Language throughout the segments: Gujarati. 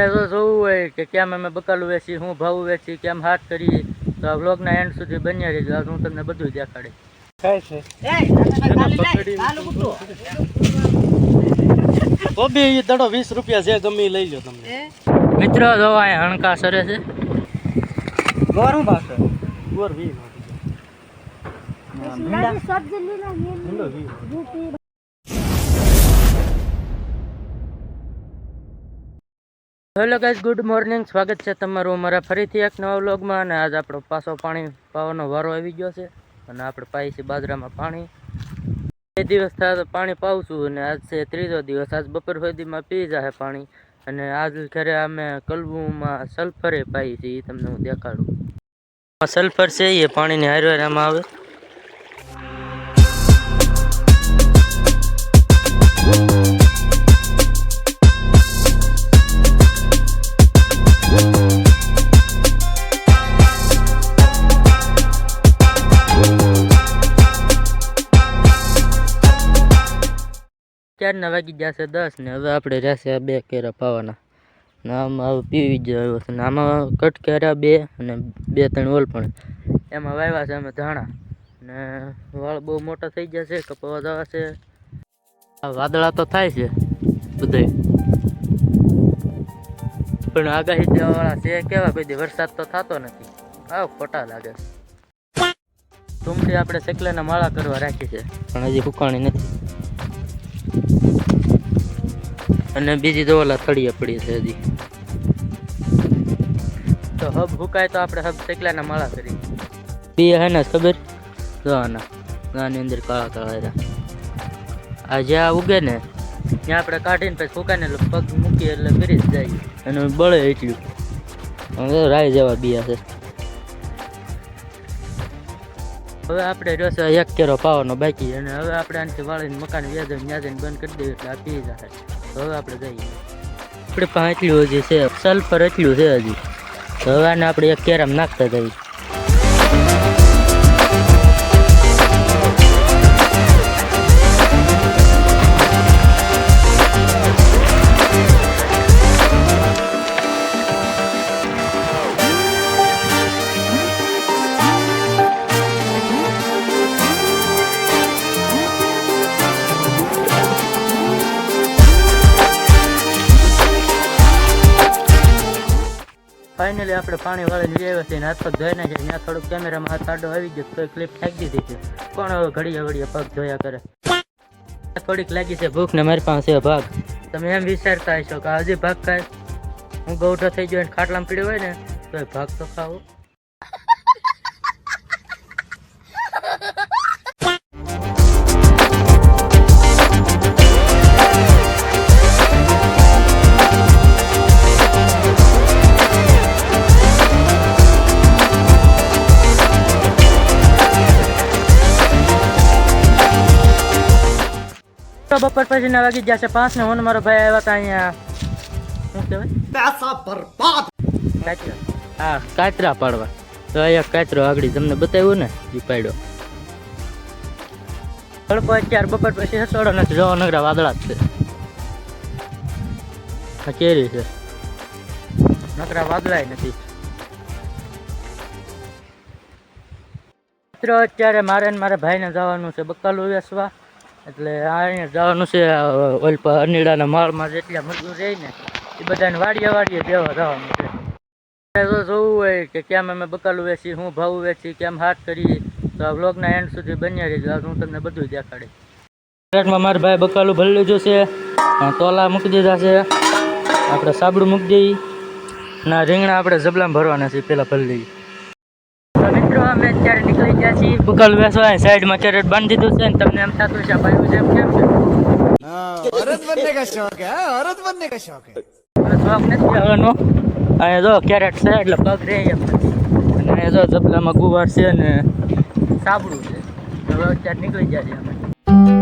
જો જોવું હોય કે કેમ અમે બકાલું વેચી શું ભાવ વેચી કેમ હાથ કરીએ. તો આ વ્લોગના એન્ડ સુધી બન્યા રહેજો. આજ હું તમને બધું દેખાડી. છે. કોબી દડો વીસ રૂપિયા છે ગમી લઈ લો તમને. મિત્રો જો અહીંયા હણકા સરે છે. ગોરું વી હેલો ગાઈઝ ગુડ મોર્નિંગ. સ્વાગત છે તમારું અમારા ફરીથી એક નવા વ્લોગમાં અને આજ આપણો પાછો પાણી પાવાનો વારો આવી ગયો છે અને આપણે પાઈ છે બાજરામાં પાણી. બે દિવસ થયા પાણી પાવશું અને આજ છે ત્રીજો દિવસ. આજ બપોર સુધીમાં પી જાય પાણી અને આજ ઘરે અમે કલબુમાં સલ્ફરે પાઈ છે એ તમને હું દેખાડું. સલ્ફર છે એ પાણીની હારવાર આમાં આવે. ચારના વાગી જશે દસ ને હવે આપણે રહેશે બે કેરા પાવાના. ને આમાં પીવી જ આવ્યો છે. ને આમાં કટ કેરા બે અને બે ત્રણ ઓલ પણ. એમાં વાવ્યા છે અમે ધાણા. ને વાળ બહુ મોટા થઈ છે કપાવા જવા છે. વાદળા તો થાય છે બધે પણ આગાહી દેવાવાળા છે કેવા કોઈ વરસાદ તો થતો નથી. આવ ખોટા લાગે. તુમથી આપણે સેકલાના માળા કરવા રાખી છે. પણ હજી ફૂકાણી નથી. અને બીજી તો ઓલા થળીએ પડી છે હજી. તો હબ હુકાય તો આપણે હબ શેકલાના માળા કરી બી હે ને ખબર? જોવાના ગાની અંદર કાળા કાળા રહ્યા. આ જ્યાં ઉગે ને ત્યાં આપણે કાઢીને પછી એટલે પગ મૂકીએ એટલે ફરી જ જાય. અને બળે એટલું. હવે રાય જેવા બિયા છે. હવે આપણે રહેશે એક કેરો પાવાનો બાકી અને હવે આપણે આનાથી વાળીને મકાન વ્યાજન વ્યાજને બંધ કરી દઈએ એટલે આ પી તો હવે આપણે જઈએ. આપણે એટલું હજી છે સલ્ફર એટલું છે હજી. હવે આને આપણે એક કેરામ નાખતા જઈએ. ફાઇનલી આપણે પાણી વાળીને આવ્યા છે હાથ પગ ધોઈ નાખ્યા ત્યાં થોડુંક કેમેરામાં હાથ આડો આવી ગયો તો ક્લિપ ફેંકી દીધી છે પણ હવે ઘડીએ ઘડીએ પગ ધોયા કરે? થોડીક લાગી છે ભૂખ ને મારી પાસે ભાગ. તમે એમ વિચારતા હશો કે હજી ભાગ ખાય, હું ગૌઠો થઈ ગયો ખાટલામાં પીડ્યો હોય ને તો ભાગ તો ખાવો. બપોર પછી ના વાગી જશે પાંચ ને હું મારો ભાઈ આવ્યા હતા અહીંયા. શું કહેવાય? કાચરા. હા કાચરા પાડવા. તો અહીંયા કાચરો આગળ તમને બતાવ્યું ને એ પાડ્યો. તડકો અત્યારે બપોર પછી હસોડો નથી જોવા નગરા વાદળા જ છે. આ કેરી છે. નકરા વાદળાય નથી. મિત્રો અત્યારે મારે ને મારા ભાઈને જવાનું છે બકાલું વેસવા એટલે અહીંયા જવાનું છે, આ ઓલ પર અનીડાના માળમાં જેટલા મજૂર રહી ને, એ બધાને વાડીએ વાડીએ દેવા જવાનું છે. જોવું હોય કે કેમ અમે બકાલું વેચી શું ભાવ વેચી કેમ હાથ કરીએ. તો આ વ્લોગના એન્ડ સુધી બન્યા રહી હું તમને બધું દેખાડી ફ્લેટમાં મારા ભાઈ બકાલું ભરી લીધું છે તોલા મૂકી દીધા છે, આપણે સાબડું મૂકી દઈએ. ના રીંગણા આપણે જબલામાં ભરવાના છે પહેલાં ભરી લઈએ. તો મિત્રો અમે અત્યારે નીકળી ગયા છીએ બકાલું વેચવા સાઈડમાં કેરેટ બાંધી દીધું છે ને તમને એમ થતું છે આ ભાઈ છે એમ કેમ છે औरत बनने का शौक है हाँ? औरत बनने का शौक है મને શોખ નથી આવવાનો અહીંયા જો કેરેટ છે એટલે પગ રહે એમ નથી અને અહીંયા જો જબલામાં ગુવાર છે ને સાબડું છે હવે અત્યારે નીકળી ગયા છીએ અમે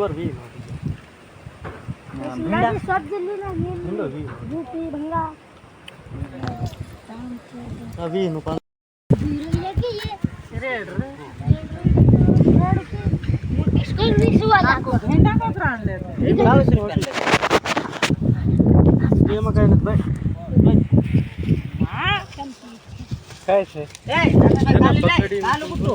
ગોર વી ભીંડા ભીંડો વી ભૂતી ભીંડા અભી નું પણ રેડ રેડ સ્કૂલની સુવા કો ભીંડા કો ત્રણ લેતો એ લાવ છે હોટલ એમાં કઈ નથી ભાઈ હા કઈ છે એ આ લોકો તો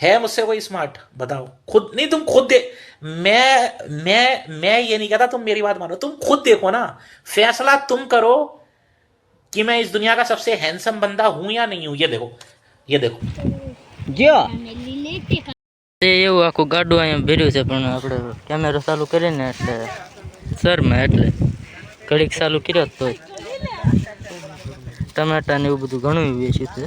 है मुझसे कोई स्मार्ट बताओ खुद नहीं तुम खुद दे मैं मैं मैं ये नहीं कहता तुम मेरी बात मानो तुम खुद देखो ना फैसला तुम करो कि मैं इस दुनिया का सबसे हैंडसम बंदा हूं या नहीं हूं ये देखो ये देखो જો તે એવું આખું ગાડું અહીંયા ભર્યું છે પણ આપણે કેમેરો ચાલુ કરીને એટલે શરમાં એટલે ઘડીક ચાલુ કર્યો જ તોય ટમેટા ને એવું બધું ઘણું વેચ્યું છે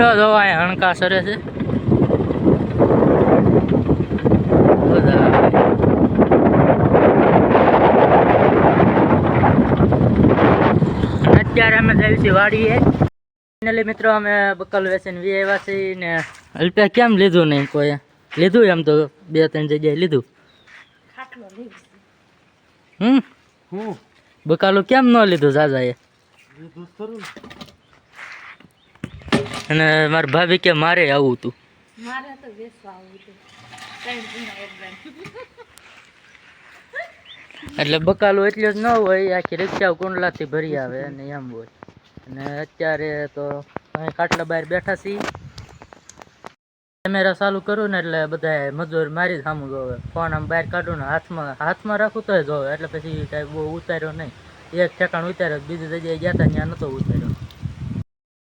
મિત્રો જો અહીંયા હણકા સરે છે. અત્યારે અમે જઈએ છીએ વાડીએ. ફાઇનલી મિત્રો અમે બકલ વેચીને વી આવ્યા છીએ ને અલ્પિયા કેમ લીધું નહીં કોઈ? લીધું એમ તો બે ત્રણ જગ્યાએ લીધું. હમ? હું? બકાલું કેમ ન લીધું જાજાએ? લીધું જ ખરું ને. અને મારા ભાભી કે મારે આવું હતું એટલે બકાલો એટલું જ ન હોય આખી રિક્ષા કુંડલાથી ભરી આવે અને એમ હોય. અને અત્યારે તો અહીં ખાટલા બહાર બેઠા છીએ. કેમેરા ચાલુ કરું ને એટલે બધા મજૂર મારી જ સામું જોવે. ફોન આમ બહાર કાઢું ને હાથમાં હાથમાં રાખું તો જોવે. એટલે પછી કાંઈ બહુ ઉતાર્યો નહીં. એક ઠેકાણ ઉતાર્યો બીજી જગ્યાએ ગયા હતા ત્યાં નહોતો ઉતાર્યો.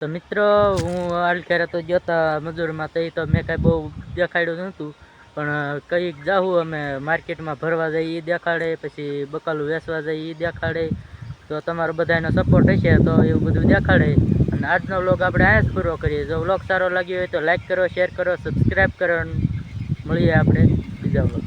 તો મિત્રો, હું હાલ ક્યારે તો જતા મજૂરમાં તો તો મેં કાંઈ બહુ દેખાડ્યું નહોતું. પણ કંઈક જાઉં અમે માર્કેટમાં ભરવા જઈએ એ દેખાડે, પછી બકાલું વેચવા જઈએ એ દેખાડે. તો તમારો બધાનો સપોર્ટ હશે તો એવું બધું દેખાડે. અને આજનો વ્લોગ આપણે અહીંયા પૂરો કરીએ. જો વ્લોગ સારો લાગ્યો હોય તો લાઈક કરો શેર કરો સબસ્ક્રાઈબ કરો મળીએ આપણે બીજા વ્લોગ